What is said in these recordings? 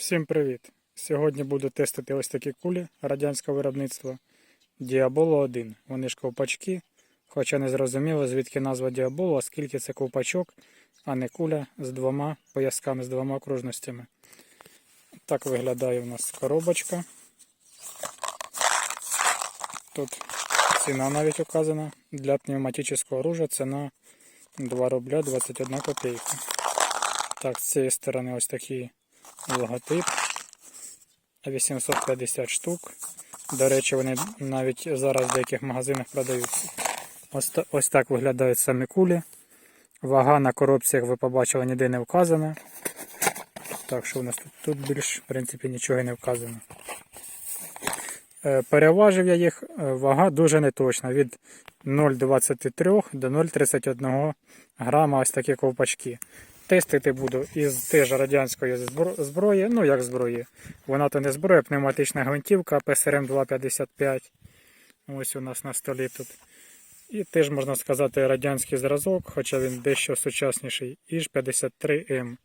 Всім привіт! Сьогодні буду тестити ось такі кулі радянського виробництва Діаболо 1. Вони ж ковпачки, хоча не зрозуміло, звідки назва Діаболо, оскільки це ковпачок, а не куля з двома поясками, з двома окружностями. Так виглядає у нас коробочка. Тут ціна навіть указана. Для пневматичного оружия ціна 2 рубля 21 копійка. Так, з цієї сторони ось такий логотип. 850 штук. До речі, вони навіть зараз в деяких магазинах продаються. Ось, ось так виглядають самі кулі. Вага на коробці, як ви побачили, ніде не вказана. Так що у нас тут, тут більш, в принципі, нічого не вказано. Е, Переважив я їх, е, вага дуже неточна. Від 0,23 до 0,31 грама ось такі ковпачки. Тестити буду із теж радянської зброї, ну як зброї. Вона то не зброя, пневматична гвинтівка ПСРМ 255. Ось у нас на столі тут. І теж можна сказати радянський зразок, хоча він дещо сучасніший, іж 53М.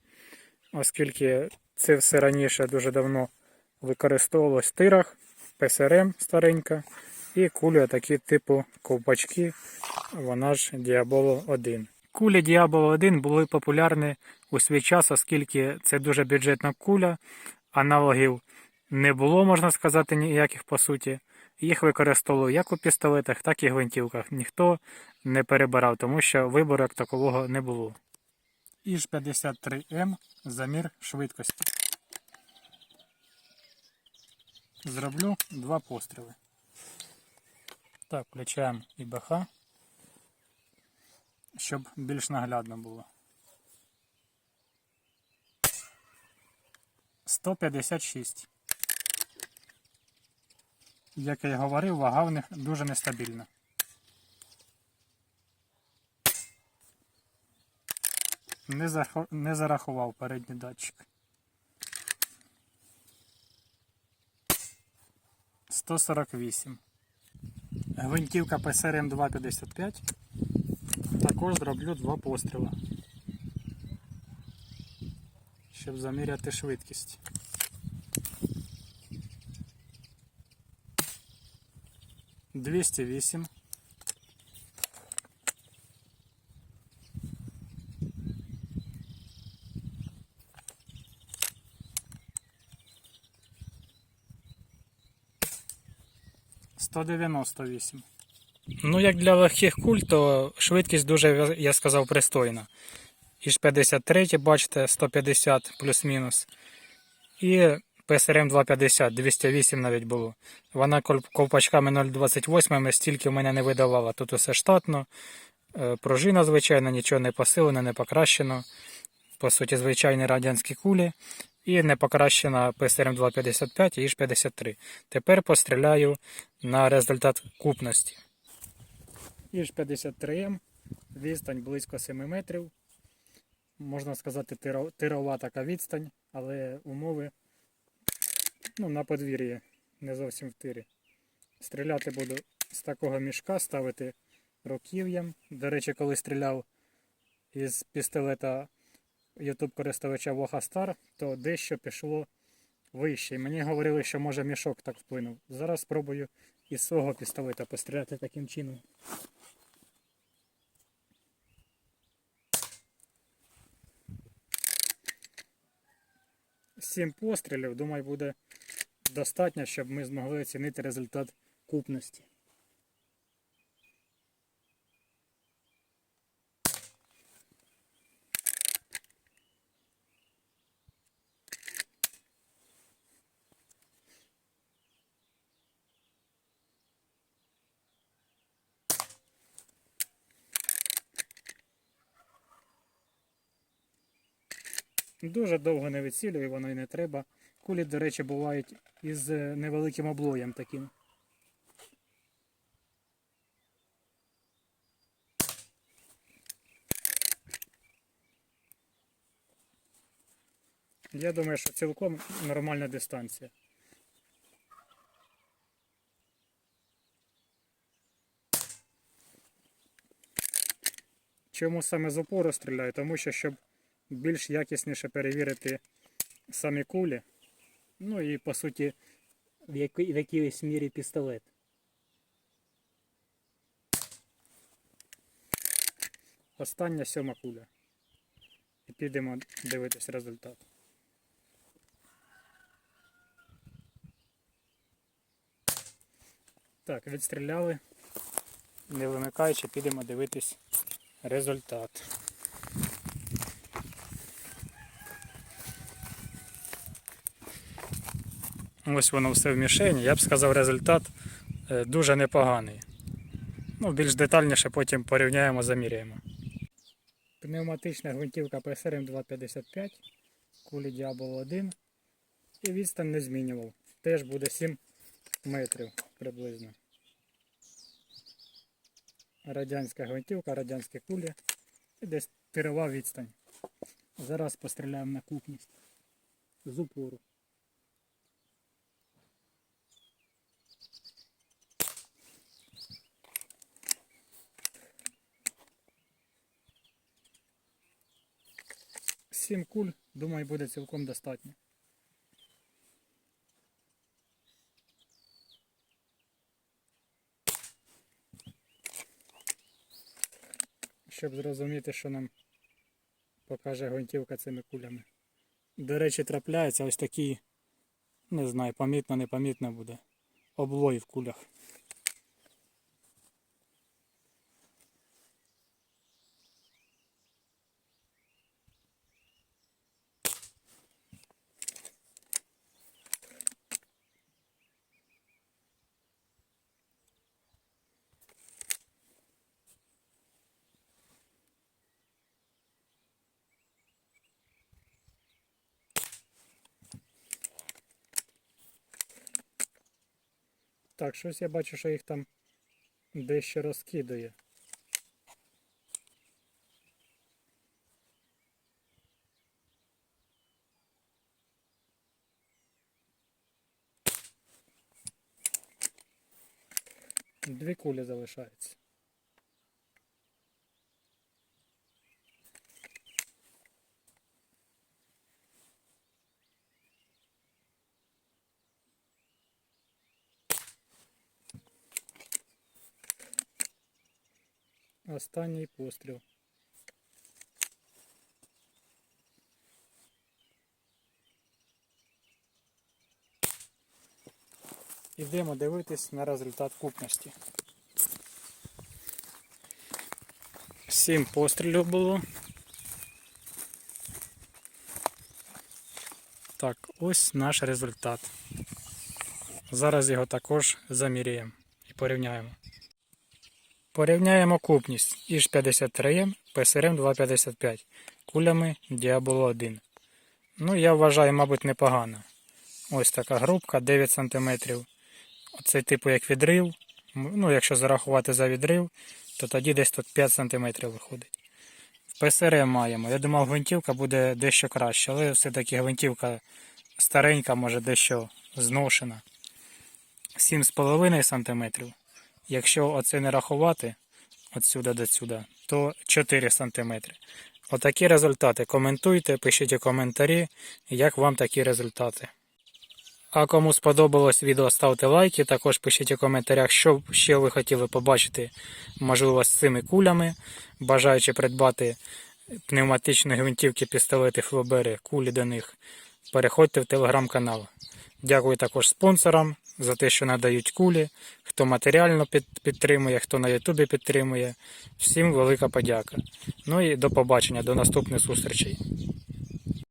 Оскільки це все раніше дуже давно використовувалось в тирах, ПСРМ старенька, і кулі такі типу ковпачки, вона ж Діаболо 1. Кулі Діаболо 1 були популярні у свій час, оскільки це дуже бюджетна куля, аналогів не було, можна сказати, ніяких по суті. Їх використовували як у пістолетах, так і гвинтівках. Ніхто не перебирав, тому що вибору як такового не було. Іж 53М замір швидкості. Зроблю два постріли. Так, включаємо ІБХ, щоб більш наглядно було. 156. Як я й говорив, вага в них дуже нестабільна. Не, захо- не зарахував передній датчик. 148. Гвинтівка ПСРМ 255. Також зроблю два постріли. Щоб заміряти швидкість. Двісті вісім. Сто дев'яносто вісім. Ну, як для легких куль, то швидкість дуже, я сказав, пристойна. Іж 53, бачите, 150 плюс-мінус. І ПСРМ 250, 208 навіть було. Вона ковпачками 0,28 стільки в мене не видавала. Тут усе штатно. Е, Пружина, звичайно, нічого не посилено, не покращено. По суті, звичайні радянські кулі. І не покращена ПСРМ 255 і Іж 53. Тепер постріляю на результат купності. Іж 53М, відстань близько 7 метрів. Можна сказати, тирова така відстань, але умови ну, на подвір'ї, не зовсім в тирі. Стріляти буду з такого мішка, ставити руків'ям. До речі, коли стріляв із пістолета YouTube користувача Воха Star, то дещо пішло вище. І мені говорили, що може мішок так вплинув. Зараз спробую із свого пістолета постріляти таким чином. Сім пострілів, думаю, буде достатньо, щоб ми змогли оцінити результат купності. Дуже довго не відсілює, воно і не треба. Кулі, до речі, бувають із е, невеликим облоєм таким. Я думаю, що цілком нормальна дистанція. Чому саме з опору стріляю? Тому що щоб більш якісніше перевірити самі кулі, Ну і по суті, в, якій, якійсь мірі пістолет. Остання сьома куля. І підемо дивитись результат. Так, відстріляли. Не вимикаючи, підемо дивитись результат. Ось воно все в мішені. Я б сказав, результат е, дуже непоганий. Ну, більш детальніше потім порівняємо, заміряємо. Пневматична гвинтівка PSRM 255, кулі Diablo 1. І відстань не змінював. Теж буде 7 метрів приблизно. Радянська гвинтівка, радянські кулі. І десь тирова відстань. Зараз постріляємо на купність. З упору. Сім куль, думаю, буде цілком достатньо. Щоб зрозуміти, що нам покаже гвинтівка цими кулями. До речі, трапляється ось такі, не знаю, помітно, непомітно буде. Облой в кулях. Так, щось я бачу, що їх там дещо розкидає. Дві кулі залишаються. Останній постріл. Ідемо дивитись на результат купності. Сім пострілів було. Так, ось наш результат. Зараз його також заміряємо і порівняємо. Порівняємо купність іж 53 ПСРМ 255 кулями Діаболо 1. Ну, я вважаю, мабуть, непогано. Ось така грубка 9 см. Оцей типу як відрив. Ну, якщо зарахувати за відрив, то тоді десь тут 5 см виходить. В ПСРМ маємо. Я думав, гвинтівка буде дещо краще, але все-таки гвинтівка старенька, може дещо зношена. 7,5 см. Якщо оце не рахувати отсюда до сюди, то 4 см. Отакі результати. Коментуйте, пишіть коментарі, як вам такі результати. А кому сподобалось відео, ставте лайки. Також пишіть у коментарях, що ще ви хотіли побачити, можливо, з цими кулями. Бажаючи придбати пневматичні гвинтівки, пістолети, флобери, кулі до них. Переходьте в телеграм-канал. Дякую також спонсорам за те, що надають кулі, хто матеріально під- підтримує, хто на Ютубі підтримує. Всім велика подяка. Ну і до побачення, до наступних зустрічей.